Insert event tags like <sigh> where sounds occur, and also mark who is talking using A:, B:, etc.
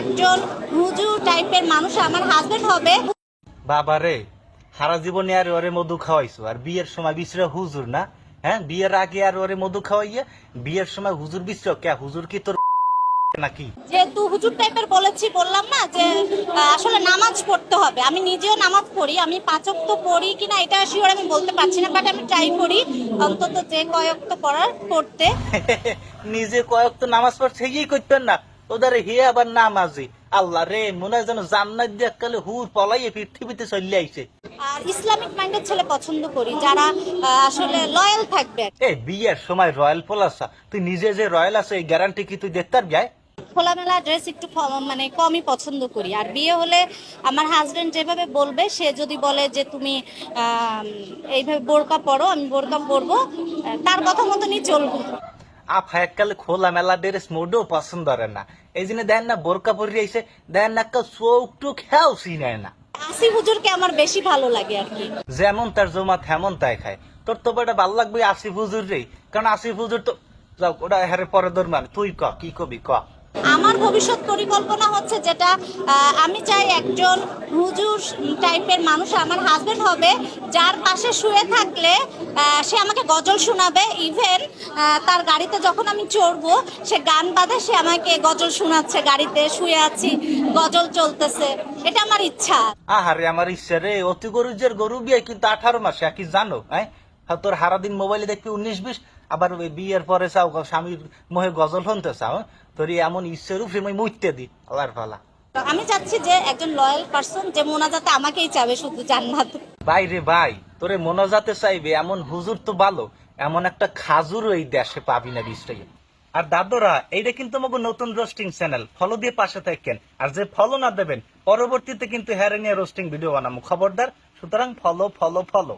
A: একজন হুজুর টাইপের মানুষ আমার হাজবেন্ড হবে।
B: সারা জীবনে আর ওরে মধু খাওয়াইছো। আর বিয়ের সময় বিশ্রা হুজুর না? হ্যাঁ বিয়ের আগে আর ওরে মধু খাওয়াইয়া বিয়ের সময় হুজুর বিশ্র কে? হুজুর কি তোর নাকি?
A: যেহেতু হুজুর টাইপের বলেছি বললাম না যে আসলে নামাজ পড়তে হবে। আমি নিজেও নামাজ পড়ি আমি পাঁচক তো পড়ি কিনা এটা শিওর আমি বলতে পারছি না বাট আমি ট্রাই করি অন্তত যে কয়েক তো পড়ার পড়তে <laughs>
B: নিজে কয়েক তো নামাজ পড়ছে গিয়ে করতেন না। ওদের হে আবার নামাজি। আল্লাহ রে মনে হয় যেন জান্নাত দিয়ে হুর পলাইয়ে পৃথিবীতে চলে আইছে।
A: আর ইসলামিক মাইন্ডের ছেলে পছন্দ করি যারা আসলে লয়াল থাকবে।
B: এ বিয়ের সময় রয়্যাল পলাসা তুই নিজে যে রয়্যাল আছে এই গ্যারান্টি কি তুই দেখতে পারবি
A: খোলামেলা ড্রেস একটু মানে কমই পছন্দ করি। আর বিয়ে হলে আমার হাজবেন্ড যেভাবে বলবে সে যদি বলে যে তুমি এইভাবে বোরকা পরো আমি বোরকা পরবো তার কথা মতনই চলবো।
B: আফা এককালে খোলা মেলা ড্রেস মোটেও পছন্দ করে না। এই জন্য দেন না বোরকা পরি আইছে দেন না একটা চোখ টুক চিনায় না।
A: আসি হুজুরকে আমার বেশি ভালো লাগে আর কি।
B: যেমন তার জমা তেমন তাই খায়। তোর তো বেটা ভালো লাগবে আসিফ হুজুর রে কারণ আসিফ হুজুর তো যাও ওটা হারে পরে ধরমান তুই ক কি কবি ক?
A: আমার ভবিষ্যৎ পরিকল্পনা হচ্ছে যেটা আমি চাই একজন হুজুর টাইপের মানুষ আমার হাজবেন্ড হবে যার পাশে শুয়ে থাকলে সে আমাকে গজল শোনাবে ইভেন তার গাড়িতে যখন আমি চড়বো সে গান বাঁধে সে আমাকে গজল শোনাচ্ছে গাড়িতে শুয়ে আছি গজল চলতেছে। এটা আমার ইচ্ছা।
B: আহারে আমার ইচ্ছা রে অতি গরু যে গরু বিয়ে কিন্তু আঠারো মাসে কি জানো হ্যাঁ, তোর সারাদিন মোবাইলে দেখবি উনিশ বিশ আবার বিয়ের পরে চাও স্বামীর মোহে গজল শুনতে চাও হ্যাঁ? তোর এমন ইচ্ছের উপরে মই মুইতে দি আল্লাহর ফালা।
A: আমি চাচ্ছি যে একজন লয়াল পার্সন যে মোনাজাতে আমাকেই চাবে শুধু জান্নাত।
B: ভাই রে ভাই তোরে মনোজাতে চাইবে এমন হুজুর তো ভালো এমন একটা খাজুর এই দেশে পাবি না বিশ্রাই আর দাদরা এইটা কিন্তু আমাকে নতুন রোস্টিং চ্যানেল ফলো দিয়ে পাশে থাকেন। আর যে ফলো না দেবেন পরবর্তীতে কিন্তু হ্যারে নিয়ে রোস্টিং ভিডিও বানাবো খবরদার সুতরাং ফলো ফলো ফলো